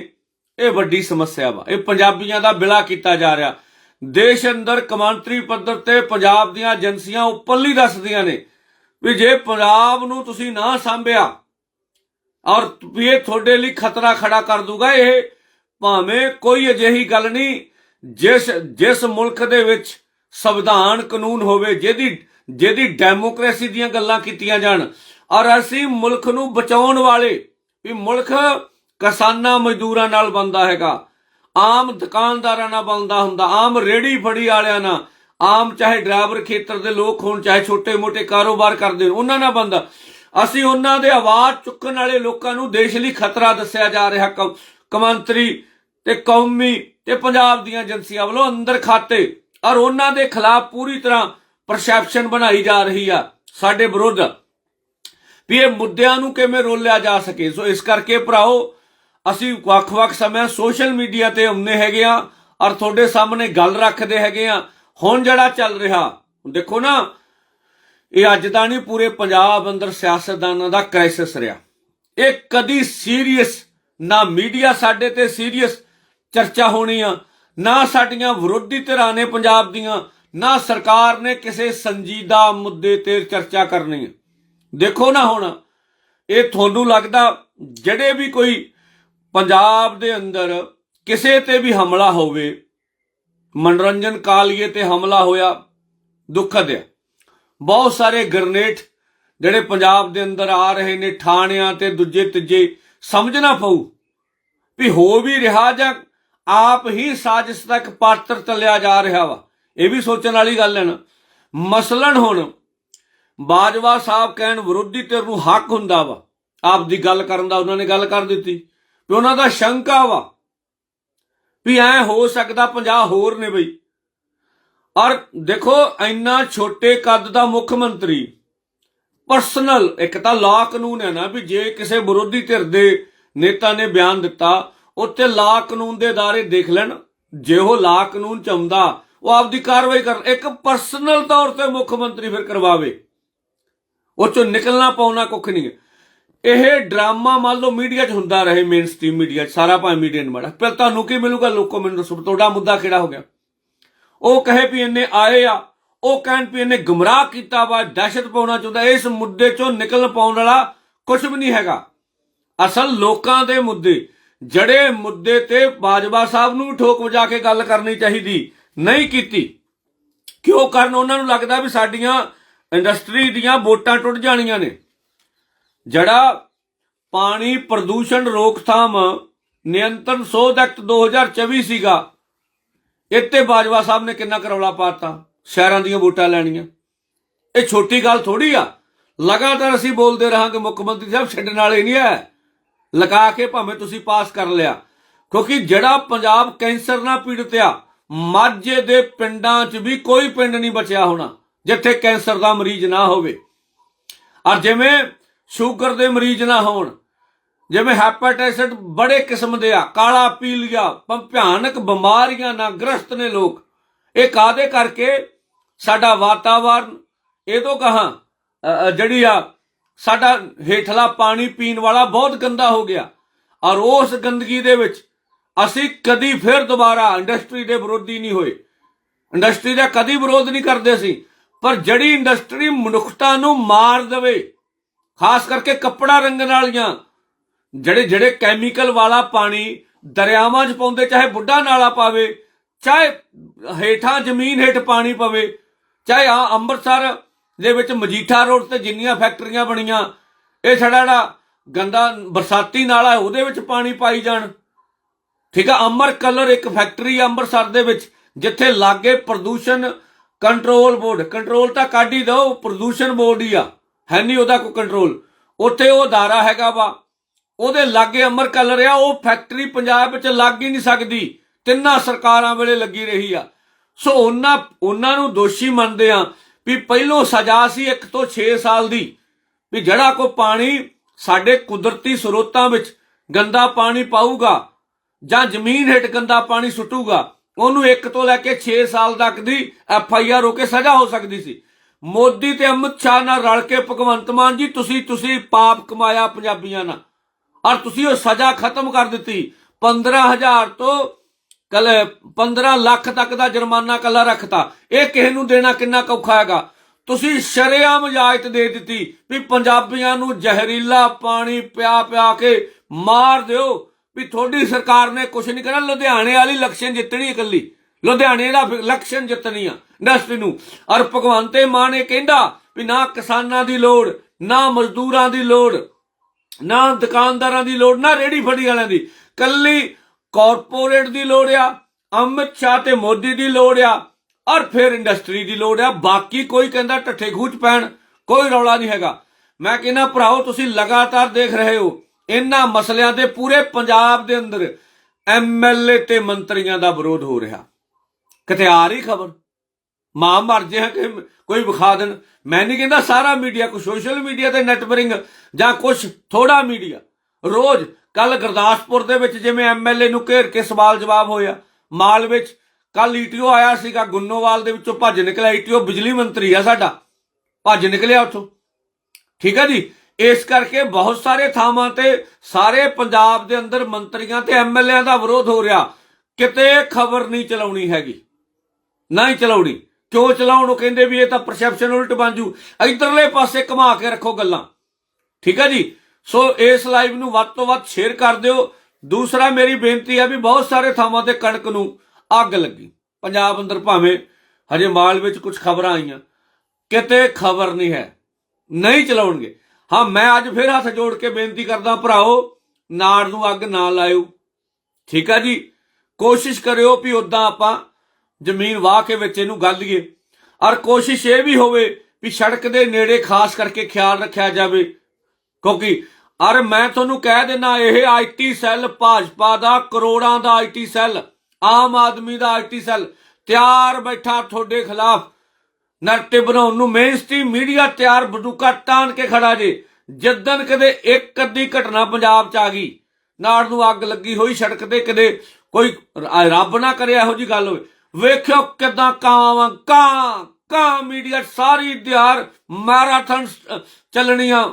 ਇਹ ਵੱਡੀ ਸਮੱਸਿਆ ਵਾ। ਇਹ ਪੰਜਾਬੀਆਂ ਦਾ ਬਿਲਾ ਕੀਤਾ ਜਾ ਰਿਹਾ। ਦੇਸ਼ ਅੰਦਰ ਕਮਾਂਤਰੀ ਪੱਧਰ ਤੇ ਪੰਜਾਬ ਦੀਆਂ ਏਜੰਸੀਆਂ ਉੱਪਰਲੀ ਦੱਸਦੀਆਂ ਨੇ ਵੀ ਜੇ ਪੰਜਾਬ ਨੂੰ ਤੁਸੀਂ ਨਾ ਸੰਭਿਆ ਔਰ ਵੀ ਇਹ ਤੁਹਾਡੇ ਲਈ ਖਤਰਾ ਖੜਾ ਕਰ ਦੂਗਾ, ਇਹ ਭਾਵੇਂ ਕੋਈ ਅਜਿਹੀ ਗੱਲ ਨਹੀਂ, ਜਿਸ ਜਿਸ ਮੁਲਕ ਦੇ ਵਿੱਚ ਸੰਵਿਧਾਨ ਕਾਨੂੰਨ ਹੋਵੇ, ਜਿਹਦੀ ਜਿਹਦੀ ਡੈਮੋਕ੍ਰੇਸੀ ਦੀਆਂ ਗੱਲਾਂ ਕੀਤੀਆਂ ਜਾਣ। ਔਰ ਅਸੀਂ ਮੁਲਕ ਨੂੰ ਬਚਾਉਣ ਵਾਲੇ ਵੀ ਮੁਲਕ ਕਿਸਾਨਾਂ ਮਜ਼ਦੂਰਾਂ ਨਾਲ ਬੰਦਾ ਹੈਗਾ। ਆਮ ਦੁਕਾਨਦਾਰਾਂ ਨਾਲ ਬੰਦਾ ਹੁੰਦਾ, ਆਮ ਰੇੜੀ ਫੜੀ ਵਾਲਿਆਂ ਨਾਲ। ਆਮ ਚਾਹੇ ਡਰਾਈਵਰ ਖੇਤਰ ਦੇ ਲੋਕ ਹੋਣ, ਚਾਹੇ ਛੋਟੇ-ਮੋਟੇ ਕਾਰੋਬਾਰ ਕਰਦੇ ਹੋਣ, ਉਹਨਾਂ ਨਾਲ ਬੰਦਾ ਅਸੀਂ ਉਹਨਾਂ ਦੇ ਆਵਾਜ਼ ਚੁੱਕਣ ਵਾਲੇ ਲੋਕਾਂ ਨੂੰ ਦੇਸ਼ ਲਈ ਖਤਰਾ ਦੱਸਿਆ ਜਾ ਰਿਹਾ। ਕ- ਤੇ ਕੌਮੀ ਤੇ ਪੰਜਾਬ ਦੀਆਂ ਏਜੰਸੀਆਂ ਵੱਲੋਂ ਅੰਦਰ ਖਾਤੇ। ਔਰ ਉਹਨਾਂ ਦੇ ਖਿਲਾਫ ਪੂਰੀ ਤਰ੍ਹਾਂ ਪਰਸੈਪਸ਼ਨ ਬਣਾਈ ਜਾ ਰਹੀ ਆ ਸਾਡੇ ਵਿਰੁੱਧ। ਵੀ ਇਹ ਮੁੱਦਿਆਂ ਨੂੰ ਕਿਵੇਂ ਰੋਲਿਆ ਜਾ ਸਕੇ। ਸੋ ਇਸ ਕਰਕੇ ਭਰਾਓ, ਅਸੀਂ ਵੱਖ-ਵੱਖ ਸਮੇਂ ਸੋਸ਼ਲ ਮੀਡੀਆ ਤੇ ਆਉਂਦੇ ਹੈਗੇ ਆ ਔਰ ਤੁਹਾਡੇ ਸਾਹਮਣੇ ਗੱਲ ਰੱਖਦੇ ਹੈਗੇ ਆ। ਹੁਣ ਜਿਹੜਾ ਚੱਲ ਰਿਹਾ ਦੇਖੋ ਨਾ, ਇਹ ਅੱਜ ਤਾਂ ਨਹੀਂ ਪੂਰੇ ਪੰਜਾਬ ਅੰਦਰ ਸਿਆਸਤਦਾਨਾਂ ਦਾ ਕ੍ਰਾਈਸਿਸ ਰਿਹਾ। ਇਹ ਕਦੀ ਸੀਰੀਅਸ ਨਾ ਮੀਡੀਆ ਸਾਡੇ ਤੇ ਸੀਰੀਅਸ ਚਰਚਾ ਹੋਣੀ ਆ, ਨਾ ਸਾਡੀਆਂ ਵਿਰੋਧੀ ਧਿਰਾਂ ਨੇ ਪੰਜਾਬ ਦੀਆਂ ਨਾ ਸਰਕਾਰ ਨੇ ਕਿਸੇ ਸੰਜੀਦਾ ਮੁੱਦੇ ਤੇ ਚਰਚਾ ਕਰਨੀ ਹੈ। ਦੇਖੋ ਨਾ ਹੁਣ, ਇਹ ਤੁਹਾਨੂੰ ਲੱਗਦਾ ਜਿਹੜੇ ਵੀ ਕੋਈ ਪੰਜਾਬ ਦੇ ਅੰਦਰ ਕਿਸੇ ਤੇ ਵੀ ਹਮਲਾ ਹੋਵੇ, ਮਨੋਰੰਜਨ ਕਾਲੀਏ ਤੇ ਹਮਲਾ ਹੋਇਆ, ਦੁੱਖਦ ਹੈ। ਬਹੁਤ ਸਾਰੇ ਗ੍ਰਨੇਡ ਜਿਹੜੇ ਪੰਜਾਬ ਦੇ ਅੰਦਰ ਆ ਰਹੇ ਨੇ ਠਾਣਿਆਂ ਤੇ ਦੂਜੇ ਤੀਜੇ, ਸਮਝਣਾ ਪਊ ਵੀ ਹੋ ਵੀ ਰਿਹਾ ਜਾਂ ਆਪ ਹੀ ਸਾਜ਼ਿਸ਼ ਤੱਕ ਪਾਤਰ ਚੱਲਿਆ ਜਾ ਰਿਹਾ ਵਾ। ਇਹ ਵੀ ਸੋਚਣ ਵਾਲੀ ਗੱਲ ਹੈ ਨਾ। ਮਸਲਨ ਹੁਣ, ਬਾਜਵਾ ਸਾਹਿਬ ਕਹਿਣ ਵਿਰੋਧੀ ਧਿਰ ਨੂੰ ਹੱਕ ਹੁੰਦਾ ਵਾ। ਆਪ ਦੀ ਗੱਲ ਕਰਨ ਦਾ ਉਹਨਾਂ ਨੇ ਗੱਲ ਕਰ ਦਿੱਤੀ। ਵੀ ਉਹਨਾਂ ਦਾ ਸ਼ੰਕਾ ਵਾ ਵੀ ਐ ਹੋ ਸਕਦਾ 50 ਹੋਰ ਨੇ ਬਈ। ਔਰ ਦੇਖੋ, ਇੰਨਾ ਛੋਟੇ ਕੱਦ ਦਾ ਮੁੱਖ ਮੰਤਰੀ, ਪਰਸਨਲ, ਇੱਕ ਤਾਂ ਲਾ ਕਾਨੂੰਨ ਹੈ ਨਾ ਵੀ ਜੇ ਕਿਸੇ ਵਿਰੋਧੀ ਧਿਰ ਦੇ ਨੇਤਾ ਨੇ ਬਿਆਨ ਦਿੱਤਾ, ਉੱਥੇ ਲਾ ਕਾਨੂੰਨ ਦੇ ਦਾਇਰੇ ਦੇਖ ਲੈਣ। ਜੇ ਉਹ ਲਾ ਕਾਨੂੰਨ ਚ ਆਉਂਦਾ ਉਹ ਆਪਦੀ ਕਾਰਵਾਈ ਕਰ ਇੱਕ ਪਰਸਨਲ ਤੌਰ ਤੇ ਮੁੱਖ ਮੰਤਰੀ ਫਿਰ ਕਰਵਾਵੇ। ਉਹ ਚੋਂ ਨਿਕਲਣਾ ਪਾਉਣਾ ਕੁੱਖ ਨਹੀਂ ਇਹ ਡਰਾਮਾ ਮੰਨ ਲਓ ਮੀਡੀਆ 'ਚ ਹੁੰਦਾ ਰਹੇ ਮੇਨ ਸਟ੍ਰੀਮ ਮੀਡੀਆ 'ਚ, ਸਾਰਾ ਭਾਵੇਂ ਮੀਡੀਆ ਨੇ ਮਾੜਾ। ਫਿਰ ਤੁਹਾਨੂੰ ਕੀ ਮਿਲੂਗਾ? ਲੋਕੋ ਮੈਨੂੰ ਦੱਸੋ ਤੁਹਾਡਾ ਮੁੱਦਾ ਕਿਹੜਾ ਹੋ ਗਿਆ? ਉਹ ਕਹੇ ਵੀ ਇਹਨੇ ਆਏ ਆ, ਉਹ ਕਹਿਣ ਵੀ ਇਹਨੇ ਗੁੰਮਰਾਹ ਕੀਤਾ ਵਾ, ਦਹਿਸ਼ਤ ਪਾਉਣਾ ਚਾਹੁੰਦਾ, ਇਸ ਮੁੱਦੇ 'ਚੋਂ ਨਿਕਲ ਪਾਉਣ ਵਾਲਾ ਕੁਝ ਵੀ ਨਹੀਂ ਹੈਗਾ। ਅਸਲ ਲੋਕਾਂ ਦੇ ਮੁੱਦੇ ਜੜੇ ਮੁੱਦੇ ਤੇ ਬਾਜਵਾ ਸਾਹਿਬ ਨੂੰ ਵੀ ਠੋਕ ਵਜਾ ਕੇ ਗੱਲ ਕਰਨੀ ਚਾਹੀਦੀ ਨਹੀਂ ਕੀਤੀ। ਕਿਉਂ? ਕਰਨ ਉਹਨਾਂ ਨੂੰ ਲੱਗਦਾ ਵੀ ਸਾਡੀਆਂ ਇੰਡਸਟਰੀ ਦੀਆਂ ਵੋਟਾਂ ਟੁੱਟ ਜਾਣੀਆਂ ਨੇ। ਜਿਹੜਾ ਪਾਣੀ ਪ੍ਰਦੂਸ਼ਣ ਰੋਕਥਾਮ ਨਿਯੰਤਰਣ ਸੋਧ ਐਕਟ 2024 ਸੀਗਾ, ਇੱਥੇ ਬਾਜਵਾ ਸਾਹਿਬ ਨੇ ਕਿੰਨਾ ਕਰੌਲਾ ਪਾਤਾ, ਸ਼ਹਿਰਾਂ ਦੀਆਂ ਵੋਟਾਂ ਲੈਣੀਆਂ। ਇਹ ਛੋਟੀ ਗੱਲ ਥੋੜੀ ਆ। ਲਗਾਤਾਰ ਅਸੀਂ ਬੋਲਦੇ ਰਹਾਂਗੇ, ਮੁੱਖ ਮੰਤਰੀ ਸਾਹਿਬ ਛੱਡਣ ਵਾਲੇ ਨਹੀਂ ਹੈ ਲਗਾ ਕੇ ਭਾਵੇਂ ਤੁਸੀਂ ਪਾਸ ਕਰ ਲਿਆ। ਕਿਉਂਕਿ ਜਿਹੜਾ ਪੰਜਾਬ ਕੈਂਸਰ ਨਾਲ ਪੀੜਤ ਆ ਮਾਝੇ ਦੇ ਪਿੰਡਾਂ 'ਚ ਵੀ ਕੋਈ ਪਿੰਡ ਨਹੀਂ ਬਚਿਆ ਹੋਣਾ, ਜਿੱਥੇ ਕੈਂਸਰ ਦਾ ਮਰੀਜ਼ ਨਾ ਹੋਵੇ। ਔਰ ਜਿਵੇਂ ਸ਼ੂਗਰ ਦੇ ਮਰੀਜ਼ ਨਾ ਹੋਣ, ਜਿਵੇਂ ਹੈਪੇਟਾਈਟਸ ਬੜੇ ਕਿਸਮ ਦੇ ਆ, ਕਾਲਾ ਪੀਲੀਆ ਭਿਆਨਕ ਬਿਮਾਰੀਆਂ ਨਾਲ ਗ੍ਰਸਤ ਨੇ ਲੋਕ, ਇਹ ਕਾਦੇ ਕਰਕੇ? ਸਾਡਾ ਵਾਤਾਵਰਨ, ਇਹ ਤੋਂ ਕਹਾ ਜਿਹੜੀ ਆ, ਸਾਡਾ ਹੇਠਲਾ ਪਾਣੀ ਪੀਣ ਵਾਲਾ ਬਹੁਤ ਗੰਦਾ ਹੋ ਗਿਆ। ਔਰ ਉਸ ਗੰਦਗੀ ਦੇ ਵਿੱਚ ਅਸੀਂ ਕਦੀ ਫਿਰ ਦੁਬਾਰਾ ਇੰਡਸਟਰੀ ਦੇ ਵਿਰੋਧੀ ਨਹੀਂ ਹੋਏ। ਇੰਡਸਟਰੀ ਦਾ ਕਦੀ ਵਿਰੋਧ ਨਹੀਂ ਕਰਦੇ ਸੀ, ਪਰ ਜਿਹੜੀ ਇੰਡਸਟਰੀ ਮਨੁੱਖਤਾ ਨੂੰ ਮਾਰ ਦੇਵੇ, ਖਾਸ ਕਰਕੇ ਕੱਪੜਾ ਰੰਗਣ ਵਾਲੀਆਂ, ਜਿਹੜੇ ਜਿਹੜੇ ਕੈਮੀਕਲ ਵਾਲਾ ਪਾਣੀ ਦਰਿਆਵਾਂ 'ਚ ਪਾਉਂਦੇ, ਚਾਹੇ ਬੁੱਢਾ ਨਾਲਾ ਪਾਵੇ, ਚਾਹੇ ਹੇਠਾਂ ਜ਼ਮੀਨ ਹੇਠ ਪਾਣੀ ਪਵੇ, ਚਾਹੇ ਆ ਅੰਮ੍ਰਿਤਸਰ ਦੇ ਵਿੱਚ ਮਜੀਠਾ ਰੋਡ ਤੇ ਜਿੰਨੀਆਂ ਫੈਕਟਰੀਆਂ ਬਣੀਆਂ, ਇਹ ਛੜਾ ਜਿਹੜਾ ਗੰਦਾ ਬਰਸਾਤੀ ਨਾਲਾ ਉਹਦੇ ਵਿੱਚ ਪਾਣੀ ਪਾਈ ਜਾਣ। ਠੀਕ ਆ ਅਮਰ ਕਲਰ ਇੱਕ ਫੈਕਟਰੀ ਆ ਅੰਮ੍ਰਿਤਸਰ ਦੇ ਵਿੱਚ, ਜਿੱਥੇ ਲਾਗੇ ਪ੍ਰਦੂਸ਼ਣ ਕੰਟਰੋਲ ਬੋਰਡ ਕੰਟਰੋਲ ਤਾਂ ਕੱਢ ਹੀ ਦੋ ਪ੍ਰਦੂਸ਼ਣ ਬੋਰਡ ਹੀ ਆ, ਹੈ ਨਹੀਂ ਉਹਦਾ ਕੋਈ ਕੰਟਰੋਲ ਉੱਥੇ ਉਹ ਅਦਾਰਾ ਹੈਗਾ ਵਾ, ਉਹਦੇ ਲਾਗੇ ਅਮਰ ਕਲਰ ਆ, ਉਹ ਫੈਕਟਰੀ ਪੰਜਾਬ ਵਿੱਚ ਲੱਗ ਹੀ ਨਹੀਂ ਸਕਦੀ, ਤਿੰਨਾਂ ਸਰਕਾਰਾਂ ਵੇਲੇ ਲੱਗੀ ਰਹੀ ਆ। ਸੋ ਉਹਨਾਂ ਉਹਨਾਂ ਨੂੰ ਦੋਸ਼ੀ ਮੰਨਦੇ ਆ ਵੀ ਪਹਿਲੋਂ ਸਜ਼ਾ ਸੀ 1 ਤੋਂ 6 ਸਾਲ ਦੀ, ਵੀ ਜਿਹੜਾ ਕੋ ਪਾਣੀ ਸਾਡੇ ਕੁਦਰਤੀ ਸਰੋਤਾਂ ਵਿੱਚ ਗੰਦਾ ਪਾਣੀ ਪਾਊਗਾ ਜਾਂ ਜ਼ਮੀਨ ਹੇਠ ਗੰਦਾ ਪਾਣੀ ਸੁੱਟੂਗਾ, ਉਹਨੂੰ 1 ਤੋਂ ਲੈ ਕੇ 6 ਸਾਲ ਤੱਕ ਦੀ ਐਫ ਆਈ ਆਰ ਹੋ ਕੇ ਸਜ਼ਾ ਹੋ ਸਕਦੀ ਸੀ। ਮੋਦੀ ਤੇ ਅਮਿਤ ਸ਼ਾਹ ਨਾਲ ਰਲ ਕੇ ਭਗਵੰਤ ਮਾਨ ਜੀ, ਤੁਸੀਂ ਤੁਸੀਂ ਪਾਪ ਕਮਾਇਆ ਪੰਜਾਬੀਆਂ ਨਾਲ। ਔਰ ਤੁਸੀਂ ਉਹ ਸਜ਼ਾ ਖਤਮ ਕਰ ਦਿੱਤੀ। 15000 ਤੋਂ ਕਲ 15 ਲੱਖ ਤੱਕ ਦਾ ਜੁਰਮਾਨਾ ਕੱਲਾ ਰੱਖਤਾ। ਇਹ ਕਿਸੇ ਨੂੰ ਦੇਣਾ ਕਿੰਨਾ ਔਖਾ ਹੈਗਾ? ਤੁਸੀਂ ਸ਼ਰੇਆਮ ਇਜਾਜ਼ਤ ਦੇ ਦਿੱਤੀ ਵੀ ਪੰਜਾਬੀਆਂ ਨੂੰ ਜ਼ਹਿਰੀਲਾ ਪਾਣੀ ਪਿਆ ਪਿਆ ਕੇ ਮਾਰ ਦਿਓ। ਵੀ ਤੁਹਾਡੀ ਸਰਕਾਰ ਨੇ ਕੁਝ ਨਹੀਂ ਕਰਨਾ ਲੁਧਿਆਣੇ ਵਾਲੀ ਇਲੈਕਸ਼ਨ ਜਿੱਤਣੀ ਇਕੱਲੀ। ਲੁਧਿਆਣੇ ਦਾ ਇਲੈਕਸ਼ਨ ਜਿੱਤਣੀ ਆ ਇੰਡਸਟਰੀ ਨੂੰ। ਔਰ ਭਗਵੰਤੇ ਮਾਨ ਇਹ ਕਹਿੰਦਾ ਵੀ ਨਾ ਕਿਸਾਨਾਂ ਦੀ ਲੋੜ, ਨਾ ਮਜ਼ਦੂਰਾਂ ਦੀ ਲੋੜ, ਨਾ ਦੁਕਾਨਦਾਰਾਂ ਦੀ ਲੋੜ, ਨਾ ਰੇੜੀ ਫੜੀ ਵਾਲਿਆਂ ਦੀ। ਕੱਲੀ ਕਾਰਪੋਰੇਟ ਦੀ ਲੋੜ ਆ, ਅਮਿਤ ਸ਼ਾਹ ਤੇ ਮੋਦੀ ਦੀ ਲੋੜ ਆ, ਔਰ ਫਿਰ ਇੰਡਸਟਰੀ ਦੀ ਲੋੜ ਆ। ਬਾਕੀ ਕੋਈ ਕਹਿੰਦਾ ਠੱਠੇ ਖੂਚ ਪੈਣ, ਕੋਈ ਰੌਲਾ ਨਹੀਂ ਹੈਗਾ। ਮੈਂ ਕਹਿੰਦਾ, ਭਰਾਓ, ਤੁਸੀਂ ਲਗਾਤਾਰ ਦੇਖ ਰਹੇ ਹੋ। ਇਹਨਾਂ ਮਸਲਿਆਂ ਤੇ ਪੂਰੇ ਪੰਜਾਬ ਦੇ ਅੰਦਰ ਐਮਐਲਏ ਤੇ ਮੰਤਰੀਆਂ ਦਾ ਵਿਰੋਧ ਹੋ ਰਿਹਾ। ਕਿਤੇ ਆ ਰਹੀ ਖਬਰ? ਮਾਂ ਮਰ ਜੇ ਕਿ ਕੋਈ ਵਿਖਾ ਦੇਣ। ਮੈਂ ਨਹੀਂ ਕਹਿੰਦਾ ਸਾਰਾ ਮੀਡੀਆ ਕੋ ਸੋਸ਼ਲ ਮੀਡੀਆ ਤੇ ਨੈਟਵਰਕਿੰਗ ਜਾਂ ਕੁਝ ਥੋੜਾ ਮੀਡੀਆ। ਰੋਜ਼ ਕੱਲ ਗੁਰਦਾਸਪੁਰ ਦੇ ਵਿੱਚ ਜਿਵੇਂ ਐਮਐਲਏ ਨੂੰ ਘੇਰ ਕੇ ਸਵਾਲ ਜਵਾਬ ਹੋਇਆ। ਮਾਲ ਵਿੱਚ ਕੱਲ ਈਟੀਓ ਆਇਆ ਸੀਗਾ, ਗੁੰਨੋਵਾਲ ਦੇ ਵਿੱਚੋਂ ਭੱਜ ਨਿਕਲਿਆ। ਈਟੀਓ ਬਿਜਲੀ ਮੰਤਰੀ ਆ ਸਾਡਾ। ਭੱਜ ਨਿਕਲਿਆ ਉੱਥੋਂ। ਠੀਕ ਹੈ ਜੀ? ਇਸ ਕਰਕੇ ਬਹੁਤ ਸਾਰੇ ਥਾਵਾਂ ਤੇ ਸਾਰੇ ਪੰਜਾਬ ਦੇ ਅੰਦਰ ਮੰਤਰੀਆਂ ਤੇ ਐਮਐਲਏਆਂ ਦਾ ਵਿਰੋਧ ਹੋ ਰਿਹਾ। ਕਿਤੇ ਖਬਰ ਨਹੀਂ ਚਲਾਉਣੀ ਹੈਗੀ। ਨਹੀਂ ਚਲਾਉਣੀ। ਕਿਉਂ ਚਲਾਉਣ? ਉਹ ਕਹਿੰਦੇ ਵੀ ਇਹ ਤਾਂ ਪਰਸੈਪਸ਼ਨ ਉਲਟ ਬਣ ਜੂ। ਇਧਰਲੇ ਪਾਸੇ ਘੁਮਾ ਕੇ ਰੱਖੋ ਗੱਲਾਂ। ਠੀਕ ਹੈ ਜੀ? ਸੋ ਇਸ ਲਾਈਵ ਨੂੰ ਵੱਧ ਤੋਂ ਵੱਧ ਸ਼ੇਅਰ ਕਰ ਦਿਓ। ਦੂਸਰਾ ਮੇਰੀ ਬੇਨਤੀ ਹੈ ਵੀ ਬਹੁਤ ਸਾਰੇ ਥਾਵਾਂ ਤੇ ਕਣਕ ਨੂੰ ਅੱਗ ਲੱਗੀ। ਪੰਜਾਬ ਅੰਦਰ ਭਾਵੇਂ ਹਜੇ ਮਾਲ ਵਿੱਚ ਕੁਝ ਖਬਰਾਂ ਆਈਆਂ। ਕਿਤੇ ਖਬਰ ਨਹੀਂ ਹੈ। ਨਹੀਂ ਚਲਾਉਣਗੇ। ਹਾਂ, ਮੈਂ ਅੱਜ ਫਿਰ ਹੱਥ ਜੋੜ ਕੇ ਬੇਨਤੀ ਕਰਦਾ ਭਰਾਓ, ਨਾੜ ਨੂੰ ਅੱਗ ਨਾ ਲਾਇਓ। ਠੀਕ ਆ ਜੀ? ਕੋਸ਼ਿਸ਼ ਕਰਿਓ ਵੀ ਉਦਾਂ ਆਪਾਂ ਜ਼ਮੀਨ ਵਾਹ ਕੇ ਵਿੱਚ ਇਹਨੂੰ ਗੱਲ ਲਈਏ। ਔਰ ਕੋਸ਼ਿਸ਼ ਇਹ ਵੀ ਹੋਵੇ ਵੀ ਸੜਕ ਦੇ ਨੇੜੇ ਖਾਸ ਕਰਕੇ ਖਿਆਲ ਰੱਖਿਆ ਜਾਵੇ। ਕਿਉਂਕਿ, ਔਰ ਮੈਂ ਤੁਹਾਨੂੰ ਕਹਿ ਦਿੰਦਾ, ਇਹ ਆਈਟੀ ਸੈੱਲ ਭਾਜਪਾ ਦਾ, ਕਰੋੜਾਂ ਦਾ ਆਈਟੀ ਸੈੱਲ, ਆਮ ਆਦਮੀ ਦਾ ਆਈਟੀ ਸੈੱਲ, ਤਿਆਰ ਬੈਠਾ ਤੁਹਾਡੇ ਖਿਲਾਫ। ਨਰਟਿਵ ਬਣਾਉਣ ਨੂੰ ਮੇਨਸਟ੍ਰੀਮ ਮੀਡੀਆ ਤਿਆਰ ਬੰਦੂਕਾਂ ਤਾਣ ਕੇ ਖੜਾ ਜੇ। ਜਦਨ ਕਦੇ ਇੱਕ ਅੱਧੀ ਘਟਨਾ ਪੰਜਾਬ 'ਚ ਆ ਗਈ ਨਾੜ ਨੂੰ ਅੱਗ ਲੱਗੀ ਹੋਈ ਸੜਕ ਤੇ ਕਦੇ ਕੋਈ ਰੱਬ ਨਾ ਕਰੇ ਇਹੋ ਜੀ ਗੱਲ ਹੋਵੇ। ਵੇਖਿਓ ਕਿਦਾਂ ਕਾਂ ਕਾਂ ਕਾਂ ਮੀਡੀਆ ਸਾਰੀ ਦਿਹਾੜ ਮੈਰਾਥਨ ਚੱਲਣੀਆਂ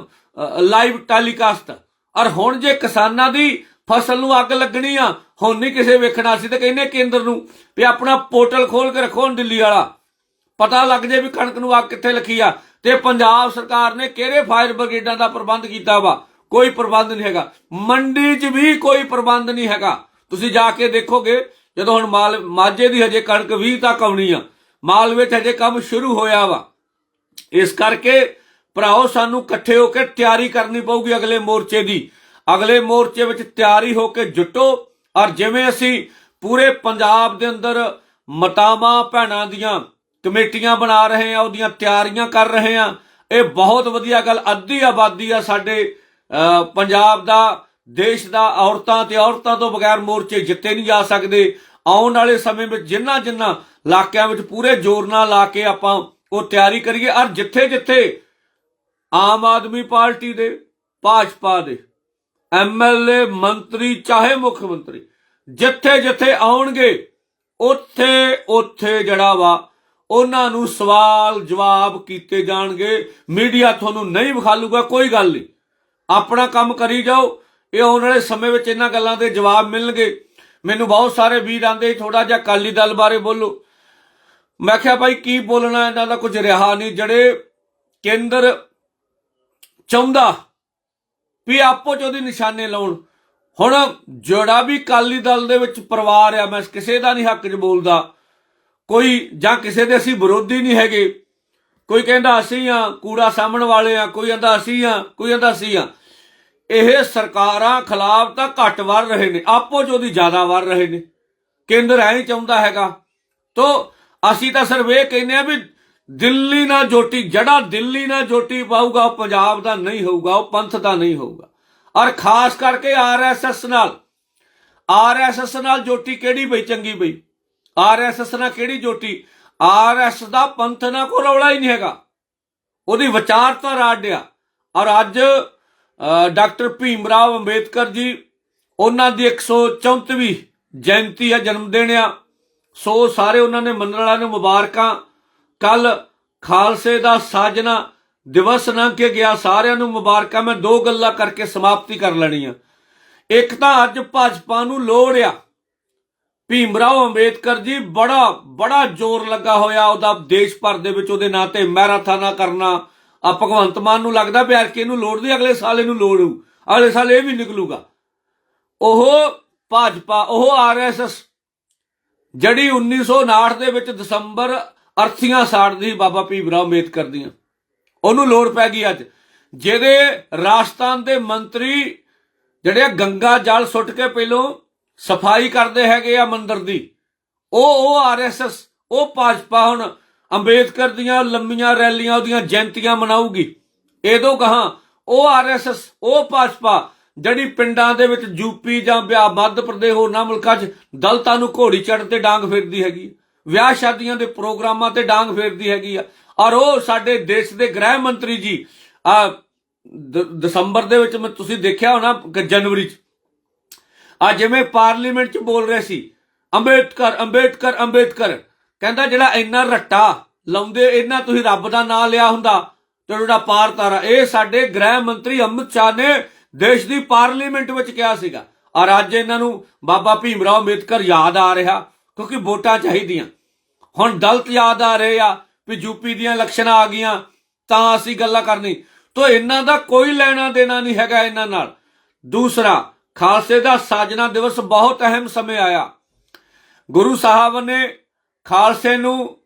ਲਾਈਵ ਟੈਲੀਕਾਸਟ ਔਰ ਹੁਣ ਜੇ ਕਿਸਾਨਾਂ ਦੀ ਫਸਲ ਨੂੰ ਅੱਗ ਲੱਗਣੀ ਆ, ਹੁਣ ਨਹੀਂ ਕਿਸੇ ਵੇਖਣਾ ਸੀ ਤੇ ਕਹਿੰਦੇ ਕੇਂਦਰ ਨੂੰ ਵੀ ਆਪਣਾ ਪੋਰਟਲ ਖੋਲ ਕੇ ਰੱਖੋ ਹੁਣ ਦਿੱਲੀ ਵਾਲਾ। ਪਤਾ ਲੱਗ ਜੇ ਵੀ ਕਣਕ ਨੂੰ ਅੱਗ ਕਿੱਥੇ ਲੱਗੀ ਆ। ਤੇ ਪੰਜਾਬ ਸਰਕਾਰ ਨੇ ਕਿਹੜੇ ਫਾਇਰ ਬ੍ਰਿਗੇਡਾਂ ਦਾ ਪ੍ਰਬੰਧ ਕੀਤਾ ਵਾ? ਕੋਈ ਪ੍ਰਬੰਧ ਨਹੀਂ ਹੈਗਾ। ਮੰਡੀ 'ਚ ਵੀ ਕੋਈ ਪ੍ਰਬੰਧ ਨਹੀਂ ਹੈਗਾ। ਤੁਸੀਂ ਜਾ ਕੇ ਦੇਖੋਗੇ, ਜਦੋਂ ਹੁਣ ਮਾਲ ਮਾਝੇ ਦੀ ਹਜੇ ਕਣਕ 20 ਤੱਕ ਆਉਣੀ ਆ, ਮਾਲ ਵਿੱਚ ਹਜੇ ਕੰਮ ਸ਼ੁਰੂ ਹੋਇਆ ਵਾ। ਇਸ ਕਰਕੇ ਭਰਾਓ, ਸਾਨੂੰ ਇਕੱਠੇ ਹੋ ਕੇ ਤਿਆਰੀ ਕਰਨੀ ਪਊਗੀ ਅਗਲੇ ਮੋਰਚੇ ਦੀ। ਅਗਲੇ ਮੋਰਚੇ ਵਿੱਚ ਤਿਆਰੀ ਹੋ ਕੇ ਜੁਟੋ। ਔਰ ਜਿਵੇਂ ਅਸੀਂ ਪੂਰੇ ਪੰਜਾਬ ਦੇ ਅੰਦਰ ਮਤਾਵਾਂ ਭੈਣਾਂ ਦੀਆਂ ਕਮੇਟੀਆਂ ਬਣਾ ਰਹੇ ਆ, ਉਹਦੀਆਂ ਤਿਆਰੀਆਂ ਕਰ ਰਹੇ ਆ। ਇਹ ਬਹੁਤ ਵਧੀਆ ਗੱਲ, ਅੱਧੀ ਆਬਾਦੀ ਆ ਸਾਡੇ ਪੰਜਾਬ ਦਾ, ਦੇਸ਼ ਦਾ, ਔਰਤਾਂ ਤੇ ਔਰਤਾਂ ਤੋਂ ਬਗੈਰ ਮੋਰਚੇ ਜਿੱਤੇ ਨਹੀਂ ਜਾ ਸਕਦੇ। ਆਉਣ ਵਾਲੇ ਸਮੇਂ ਵਿੱਚ ਜਿੰਨਾ ਜਿੰਨਾ ਇਲਾਕਿਆਂ ਵਿੱਚ ਪੂਰੇ ਜ਼ੋਰ ਨਾਲ ਲਾ ਕੇ ਆਪਾਂ ਉਹ ਤਿਆਰੀ ਕਰੀਏ, ਔਰ ਜਿੱਥੇ ਜਿੱਥੇ ਆਮ ਆਦਮੀ ਪਾਰਟੀ ਦੇ, ਭਾਜਪਾ ਦੇ ਐਮਐਲਏ ਮੰਤਰੀ, ਚਾਹੇ ਮੁੱਖ ਮੰਤਰੀ, ਜਿੱਥੇ ਜਿੱਥੇ ਆਉਣਗੇ, ਉੱਥੇ ਉੱਥੇ ਜਿਹੜਾ ਵਾ ਉਹਨਾਂ ਨੂੰ ਸਵਾਲ ਜਵਾਬ ਕੀਤੇ ਜਾਣਗੇ। ਮੀਡੀਆ ਤੁਹਾਨੂੰ ਨਹੀਂ ਵਿਖਾਲੂਗਾ ਕੋਈ ਗੱਲ ਨਹੀਂ। ਆਪਣਾ ਕੰਮ ਕਰੀ ਜਾਓ। ਇਹ ਆਉਣ ਵਾਲੇ ਸਮੇਂ ਵਿੱਚ ਇਹਨਾਂ ਗੱਲਾਂ ਦੇ ਜਵਾਬ ਮਿਲਣਗੇ। ਮੈਨੂੰ ਬਹੁਤ ਸਾਰੇ ਵੀਰ ਆਂਦੇ ਥੋੜਾ ਜਿਹਾ ਅਕਾਲੀ ਦਲ ਬਾਰੇ ਬੋਲੋ। ਮੈਂ ਕਿਹਾ ਭਾਈ, ਕੀ ਬੋਲਣਾ, ਇਹਨਾਂ ਦਾ ਕੁਝ ਰਿਹਾ ਨਹੀਂ। ਜਿਹੜੇ ਕੇਂਦਰ ਚਾਹੁੰਦਾ ਵੀ ਆਪੋ ਚ ਉਹਦੀ ਨਿਸ਼ਾਨੇ ਲਾਉਣ। ਹੁਣ ਜਿਹੜਾ ਵੀ ਅਕਾਲੀ ਦਲ ਦੇ ਵਿੱਚ ਪਰਿਵਾਰ ਆ, ਮੈਂ ਕਿਸੇ ਦਾ ਨਹੀਂ ਹੱਕ 'ਚ ਬੋਲਦਾ। ਕੋਈ ਜਾਂ ਕਿਸੇ ਦੇ ਅਸੀਂ ਵਿਰੋਧੀ ਨਹੀਂ ਹੈਗੇ। ਕੋਈ ਕਹਿੰਦਾ ਅਸੀਂ ਆ, ਕੂੜਾ ਸਾਹਮਣ ਵਾਲੇ ਆ, ਕੋਈ ਕਹਿੰਦਾ ਅਸੀਂ ਆ, ਕੋਈ ਕਹਿੰਦਾ ਅਸੀਂ ਆ। ਇਹ ਸਰਕਾਰਾਂ ਖਿਲਾਫ ਤਾਂ ਘੱਟ ਵਰ ਰਹੇ ਨੇ, ਆਪੋ ਚ ਉਹਦੀ ਜ਼ਿਆਦਾ ਵਰ ਰਹੇ ਨੇ। ਕੇਂਦਰ ਐ ਹੀ ਚਾਹੁੰਦਾ ਹੈਗਾ। ਤੋ ਅਸੀਂ ਤਾਂ ਸਿਰਫ ਇਹ ਕਹਿੰਦੇ ਆ ਵੀ ਦਿੱਲੀ ਨਾਲ ਜੋਟੀ, ਜਿਹੜਾ ਦਿੱਲੀ ਨਾਲ ਜੋਟੀ ਪਾਊਗਾ, ਉਹ ਪੰਜਾਬ ਦਾ ਨਹੀਂ ਹੋਊਗਾ, ਉਹ ਪੰਥ ਦਾ ਨਹੀਂ ਹੋਊਗਾ। ਔਰ ਖਾਸ ਕਰਕੇ ਆਰਐਸਐਸ ਨਾਲ ਆਰਐਸਐਸ ਨਾਲ ਜੋਟੀ ਕਿਹੜੀ ਬਈ ਚੰਗੀ ਬਈ ਆਰਐਸਐਸ ਨਾਲ ਕਿਹੜੀ ਜੋਟੀ? ਆਰਐਸ ਦਾ ਪੰਥ ਨਾਲ ਕੋਈ ਰੌਲਾ ਹੀ ਨਹੀਂ ਹੈਗਾ। ਉਹਦੀ ਵਿਚਾਰਧਾਰਾ ਅੱਡਿਆ ਔਰ ਅੱਜ ਡਾਕਟਰ ਭੀਮ ਰਾਵ ਅੰਬੇਦਕਰ ਜੀ, ਉਹਨਾਂ ਦੀ 134ਵੀਂ ਜਯੰਤੀ ਆ, ਜਨਮ ਦਿਨ ਆ। ਸੋ ਸਾਰੇ ਉਹਨਾਂ ਨੇ ਮੰਨਣ ਵਾਲਿਆਂ ਨੂੰ ਮੁਬਾਰਕਾਂ। ਕੱਲ ਖਾਲਸੇ ਦਾ ਸਾਜਨਾ ਦਿਵਸ ਲੰਘ ਕੇ ਗਿਆ। ਸਾਰਿਆਂ ਨੂੰ ਮੁਬਾਰਕਾਂ। ਮੈਂ ਦੋ ਗੱਲਾਂ ਕਰਕੇ ਸਮਾਪਤੀ ਕਰ ਲੈਣੀ ਆ। ਇੱਕ ਤਾਂ ਅੱਜ ਭਾਜਪਾ ਨੂੰ ਲੋੜ ਆ। ਭੀਮ ਰਾਓ ਅੰਬੇਦਕਰ ਜੀ, ਬੜਾ ਬੜਾ ਜ਼ੋਰ ਲੱਗਾ ਹੋਇਆ ਉਹਦਾ ਦੇਸ਼ ਭਰ ਦੇ ਵਿੱਚ ਉਹਦੇ ਨਾਂ ਤੇ ਮੈਰਾਥਨਾ ਕਰਨਾ। ਆ ਭਗਵੰਤ ਮਾਨ ਨੂੰ ਲੱਗਦਾ ਵੀ ਯਾਰ ਕਿ ਇਹਨੂੰ ਲੋੜ ਦੀ ਅਗਲੇ ਸਾਲ ਇਹਨੂੰ ਲੋੜ ਹੋਊ। ਅਗਲੇ ਸਾਲ ਇਹ ਵੀ ਨਿਕਲੂਗਾ। ਉਹ ਭਾਜਪਾ, ਉਹ ਆਰਐਸਐਸ ਜਿਹੜੀ 1959 ਦੇ ਵਿੱਚ ਦਸੰਬਰ ਅਰਥੀਆਂ ਸਾੜਦੀ ਸੀ ਬਾਬਾ ਭੀਮ ਰਾਓ ਅੰਬੇਦਕਰ ਦੀਆਂ। ਉਹਨੂੰ ਲੋੜ ਪੈ ਗਈ ਅੱਜ। ਜਿਹਦੇ ਰਾਜਸਥਾਨ ਦੇ ਮੰਤਰੀ ਜਿਹੜੇ ਆ, ਗੰਗਾ ਜਲ ਸੁੱਟ ਕੇ ਪਹਿਲੋਂ ਸਫ਼ਾਈ ਕਰਦੇ ਹੈਗੇ ਆ ਮੰਦਰ ਦੀ। ਉਹ ਉਹ ਆਰਐਸਐਸ ਉਹ ਭਾਜਪਾ ਹੁਣ ਅੰਬੇਦਕਰ ਦੀਆਂ ਲੰਮੀਆਂ ਰੈਲੀਆਂ, ਉਹਦੀਆਂ ਜਯੰਤੀਆਂ ਮਨਾਊਗੀ। ਇਹਦੋਂ ਕਹਾ, ਉਹ ਆਰਐਸਐਸ ਉਹ ਭਾਜਪਾ, ਜਿਹੜੀ ਪਿੰਡਾਂ ਦੇ ਵਿੱਚ ਯੂਪੀ ਜਾਂ ਬਿਆ ਮੱਧ ਪ੍ਰਦੇਸ਼ ਹੋਰਨਾਂ ਮੁਲਕਾਂ 'ਚ ਦਲਤਾਂ ਨੂੰ ਘੋੜੀ ਚੜ੍ਹ ਤੇ ਡਾਂਗ ਫੇਰਦੀ ਹੈਗੀ ਵਿਆਹ ਸ਼ਾਦੀਆਂ ਦੇ ਪ੍ਰੋਗਰਾਮਾਂ ਤੇ ਡਾਂਗ ਫੇਰਦੀ ਹੈਗੀ ਆ। ਔਰ ਉਹ ਸਾਡੇ ਦੇਸ਼ ਦੇ ਗ੍ਰਹਿ ਮੰਤਰੀ ਜੀ, ਆ ਦਸੰਬਰ ਦੇ ਵਿੱਚ ਮੈਂ ਤੁਸੀਂ ਦੇਖਿਆ ਹੋਣਾ ਜਨਵਰੀ 'ਚ ਆ ਜਿਵੇਂ ਪਾਰਲੀਮੈਂਟ 'ਚ ਬੋਲ ਰਹੇ ਸੀ ਅੰਬੇਦਕਰ ਅੰਬੇਦਕਰ ਅੰਬੇਦਕਰ ਕਹਿੰਦਾ ਜਿਹੜਾ ਇੰਨਾ ਰੱਟਾ ਲਾਉਂਦੇ ਇਹਨਾਂ ਤੁਸੀਂ ਰੱਬ ਦਾ ਨਾਮ ਲਿਆ ਹੁੰਦਾ, ਤੇ ਜਿਹੜਾ ਪਾਰ ਤਾਰਾ, ਇਹ ਸਾਡੇ ਗ੍ਰਹਿ ਮੰਤਰੀ ਅਮਿਤ ਸ਼ਾਹ ਨੇ ਦੇਸ਼ ਦੀ ਪਾਰਲੀਮੈਂਟ ਵਿੱਚ ਕਿਹਾ ਸੀਗਾ। ਔਰ ਅੱਜ ਇਹਨਾਂ ਨੂੰ ਬਾਬਾ ਭੀਮ ਰਾਓ ਅੰਬੇਦਕਰ ਯਾਦ ਆ ਰਿਹਾ, ਕਿਉਂਕਿ ਵੋਟਾਂ ਚਾਹੀਦੀਆਂ। ਹੁਣ ਦਲਤ ਯਾਦ ਆ ਰਹੇ ਆ ਵੀ ਯੂਪੀ ਦੀਆਂ ਇਲੈਕਸ਼ਨਾਂ ਆ ਗਈਆਂ, ਤਾਂ ਅਸੀਂ ਗੱਲਾਂ ਕਰਨੀ ਤੋ ਇਹਨਾਂ ਦਾ ਕੋਈ ਲੈਣਾ ਦੇਣਾ ਨਹੀਂ ਹੈਗਾ ਇਹਨਾਂ ਨਾਲ। ਦੂਸਰਾ ਖਾਲਸੇ ਦਾ ਸਾਜਨਾ ਦਿਵਸ ਬਹੁਤ ਅਹਿਮ ਸਮੇਂ ਆਇਆ। ਗੁਰੂ ਸਾਹਿਬ ਨੇ ਖਾਲਸੇ ਨੂੰ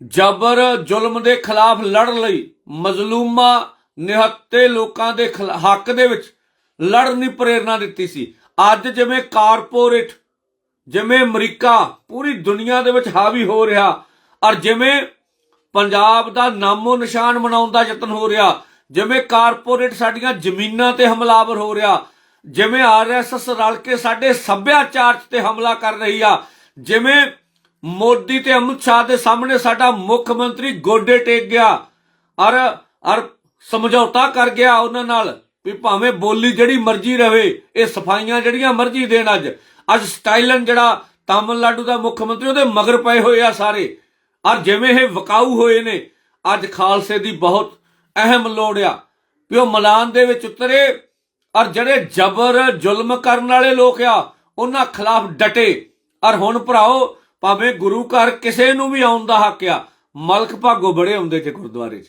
ਜਬਰ ਜ਼ੁਲਮ ਦੇ ਖਿਲਾਫ ਲੜਨ ਲਈ ਮਜ਼ਲੂਮਾ ਨਿਹੱਤੇ ਲੋਕਾਂ ਦੇ ਹੱਕ ਦੇ ਵਿੱਚ ਲੜਨ ਦੀ ਪ੍ਰੇਰਣਾ ਦਿੱਤੀ ਸੀ। ਅੱਜ ਜਿਵੇਂ ਕਾਰਪੋਰੇਟ, ਜਿਵੇਂ ਅਮਰੀਕਾ ਪੂਰੀ ਦੁਨੀਆ ਦੇ ਵਿੱਚ ਹਾਵੀ ਹੋ ਰਿਹਾ ਔਰ ਜਿਵੇਂ ਪੰਜਾਬ ਦਾ ਨਾਮੋ ਨਿਸ਼ਾਨ ਬਣਾਉਣ ਦਾ ਯਤਨ ਹੋ ਰਿਹਾ, ਜਿਵੇਂ ਕਾਰਪੋਰੇਟ ਸਾਡੀਆਂ ਜ਼ਮੀਨਾਂ ਤੇ ਹਮਲਾਵਰ ਹੋ ਰਿਹਾ ਜਿਵੇਂ ਆਰਐਸਐਸ ਰਲ ਕੇ ਸਾਡੇ ਸੱਭਿਆਚਾਰ ਤੇ ਹਮਲਾ ਕਰ ਰਹੀ ਆ, ਜਿਵੇਂ ਮੋਦੀ ਤੇ ਅਮਿਤ ਸ਼ਾਹ ਦੇ ਸਾਹਮਣੇ ਸਾਡਾ ਮੁੱਖ ਮੰਤਰੀ ਗੋਡੇ ਟੇਕ ਗਿਆ, ਔਰ ਔਰ ਸਮਝੌਤਾ ਕਰ ਗਿਆ ਉਹਨਾਂ ਨਾਲ ਵੀ ਭਾਵੇਂ ਬੋਲੀ ਜਿਹੜੀ ਮਰਜ਼ੀ ਰਵੇ ਇਹ ਸਫਾਈਆਂ ਜਿਹੜੀਆਂ ਮਰਜ਼ੀ ਦੇਣ ਅੱਜ। ਅੱਜ ਸਟਾਈਲਨ ਜਿਹੜਾ ਤਾਮਿਲਨਾਡੂ ਦਾ ਮੁੱਖ ਮੰਤਰੀ, ਉਹਦੇ ਮਗਰ ਪਏ ਹੋਏ ਆ ਸਾਰੇ। ਔਰ ਜਿਵੇਂ ਇਹ ਵਕਾਊ ਹੋਏ ਨੇ, ਅੱਜ ਖਾਲਸੇ ਦੀ ਬਹੁਤ ਅਹਿਮ ਲੋੜ ਆ ਵੀ ਉਹ ਮਲਾਨ ਦੇ ਵਿੱਚ ਉਤਰੇ ਔਰ ਜਿਹੜੇ ਜ਼ਬਰ ਜ਼ੁਲਮ ਕਰਨ ਵਾਲੇ ਲੋਕ ਆ, ਉਹਨਾਂ ਖਿਲਾਫ ਡਟੇ। ਔਰ ਹੁਣ ਭਰਾਓ, ਭਾਵੇਂ ਗੁਰੂ ਘਰ ਕਿਸੇ ਨੂੰ ਵੀ ਆਉਣ ਦਾ ਹੱਕ ਆ, ਮਲਕ ਭਾਗੋ ਬੜੇ ਆਉਂਦੇ ਜੇ ਗੁਰਦੁਆਰੇ 'ਚ।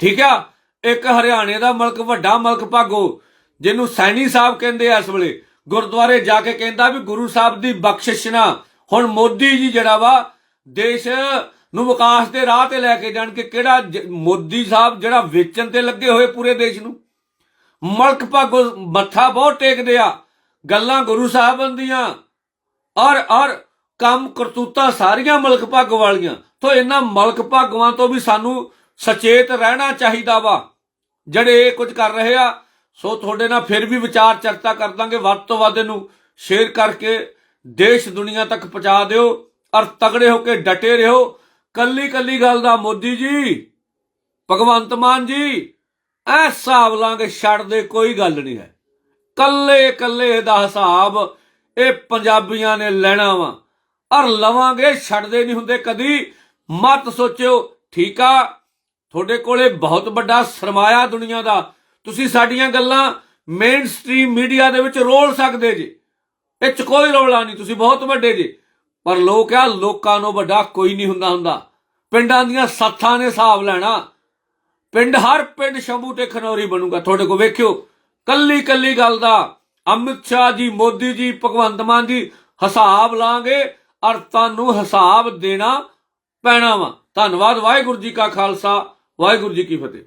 ਠੀਕ ਆ? ਇੱਕ ਹਰਿਆਣੇ ਦਾ ਮਲਕ, ਵੱਡਾ ਮਲਕ ਭਾਗੋ, ਜਿਹਨੂੰ ਸੈਣੀ ਸਾਹਿਬ ਕਹਿੰਦੇ ਆ ਇਸ ਵੇਲੇ। ਗੁਰਦੁਆਰੇ ਜਾ ਕੇ ਕਹਿੰਦਾ ਵੀ ਗੁਰੂ ਸਾਹਿਬ ਦੀ ਬਖਸ਼ਿਸ਼ ਨਾ। ਹੁਣ ਮੋਦੀ ਜੀ ਜਿਹੜਾ ਵਾ, ਦੇਸ਼ ਨੂੰ ਵਿਕਾਸ ਦੇ ਰਾਹ ਤੇ ਲੈ ਕੇ ਜਾਣ ਕੇ ਕਿਹੜਾ ਮੋਦੀ ਸਾਹਿਬ ਜਿਹੜਾ ਵੇਚਣ ਤੇ ਲੱਗੇ ਹੋਏ ਪੂਰੇ ਦੇਸ਼ ਨੂੰ। ਮਲਕ ਭਾਗੋ ਮੱਥਾ ਬਹੁਤ ਟੇਕਦੇ ਆ, ਗੱਲਾਂ ਗੁਰੂ ਸਾਹਿਬਾਂ ਦੀਆਂ ਔਰ ਔਰ ਕੰਮ ਕਰਤੂਤਾ ਸਾਰੀਆਂ ਮਲਕ ਭਾਗ ਵਾਲੀਆਂ। ਤੋਂ ਇਹਨਾਂ ਮਲਕ ਭਾਗਵਾਂ ਤੋਂ ਵੀ ਸਾਨੂੰ ਸਚੇਤ ਰਹਿਣਾ ਚਾਹੀਦਾ ਵਾ। ਜਿਹੜੇ ਇਹ ਕੁਝ ਕਰ ਰਹੇ ਆ, ਸੋ ਤੁਹਾਡੇ ਨਾਲ ਫਿਰ ਵੀ ਵਿਚਾਰ ਚਰਚਾ ਕਰ ਦਾਂਗੇ ਵੱਧ ਤੋਂ ਵੱਧ ਇਹਨੂੰ ਸ਼ੇਅਰ ਕਰਕੇ, ਦੇਸ਼ ਦੁਨੀਆ ਤੱਕ ਪਹੁੰਚਾ ਦਿਓ। ਔਰ ਤਗੜੇ ਹੋ ਕੇ ਡਟੇ ਰਹੋ। ਕੱਲੀ ਕੱਲੀ ਗੱਲ ਦਾ ਮੋਦੀ ਜੀ, ਭਗਵੰਤ ਮਾਨ ਜੀ ਐ ਹਿਸਾਬ ਲਾਂਗੇ ਛੱਡਦੇ ਕੋਈ ਗੱਲ ਨਹੀਂ ਹੈ। ਕੱਲੇ ਕੱਲੇ ਦਾ ਹਿਸਾਬ ਇਹ ਪੰਜਾਬੀਆਂ ਨੇ ਲੈਣਾ ਵਾ। ਔਰ ਲਵਾਂਗੇ, ਛੱਡਦੇ ਨਹੀਂ ਹੁੰਦੇ ਕਦੀ। ਮਤ ਸੋਚਿਓ, ਠੀਕ ਆ, ਤੁਹਾਡੇ ਕੋਲੇ ਬਹੁਤ ਵੱਡਾ ਸਰਮਾਇਆ ਦੁਨੀਆ ਦਾ। ਤੁਸੀਂ ਸਾਡੀਆਂ ਗੱਲਾਂ ਮੇਨ ਸਟ੍ਰੀਮ ਮੀਡੀਆ ਦੇ ਵਿੱਚ ਰੋਲ ਸਕਦੇ ਜੀ। ਇਹ ਚ ਕੋਈ ਰੌਲਾ ਨਹੀਂ, ਤੁਸੀਂ ਬਹੁਤ ਵੱਡੇ ਜੀ। ਪਰ ਲੋਕ ਆ, ਲੋਕਾਂ ਨੂੰ ਵੱਡਾ ਕੋਈ ਨਹੀਂ ਹੁੰਦਾ ਹੁੰਦਾ। ਪਿੰਡਾਂ ਦੀਆਂ ਸੱਥਾਂ ਨੇ ਹਿਸਾਬ ਲੈਣਾ। ਪਿੰਡ, ਹਰ ਪਿੰਡ ਸ਼ੰਭੂ ਤੇ ਖਨੌਰੀ ਬਣੂਗਾ। ਤੁਹਾਡੇ ਕੋ ਵੇਖਿਓ, ਕੱਲੀ ਕੱਲੀ ਗੱਲ ਦਾ ਅਮਿਤ ਸ਼ਾਹ ਜੀ, ਮੋਦੀ ਜੀ, ਭਗਵੰਤ ਮਾਨ ਜੀ ਹਿਸਾਬ ਲਾਂਗੇ ਔਰ ਤੁਹਾਨੂੰ ਹਿਸਾਬ ਦੇਣਾ ਪੈਣਾ ਵਾ। ਧੰਨਵਾਦ, ਵਾਹਿਗੁਰੂ ਜੀ ਕਾ ਖਾਲਸਾ, ਵਾਹਿਗੁਰੂ ਜੀ ਕੀ ਫਤਿਹ।